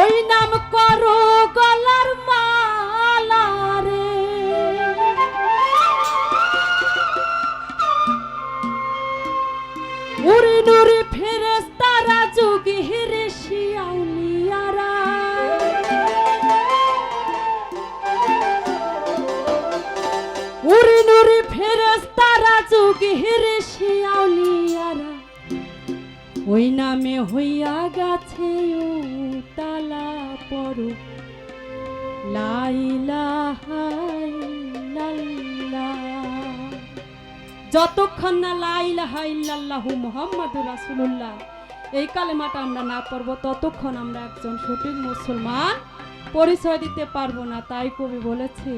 ওই নাম করো গলার মালা রে। উড়ি নুরি হিরে শিয়াউলিয়ারা ওই নামে হইয়া তালা ইল্লাল্লাহ যতক্ষণ না মুহাম্মাদুর রাসূলুল্লাহ, এই কালেমাটা আমরা না পড়ব, ততক্ষণ আমরা একজন সঠিক মুসলমান পরিচয় দিতে পারব না, তাই কবি বলেছে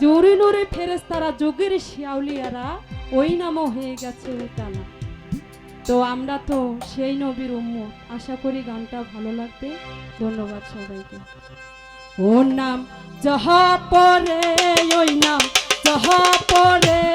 জোরে নুরে ফেরেস্তারা যোগের শিয়াউলিয়ারা ওই নামও হয়ে গেছে তালা তো আমরা তো সেই নবীর উম্মত। আশা করি গানটা ভালো লাগবে। ধন্যবাদ সবাইকে। ওর নাম, যাহা পরে ওই নাম, যাহা পরে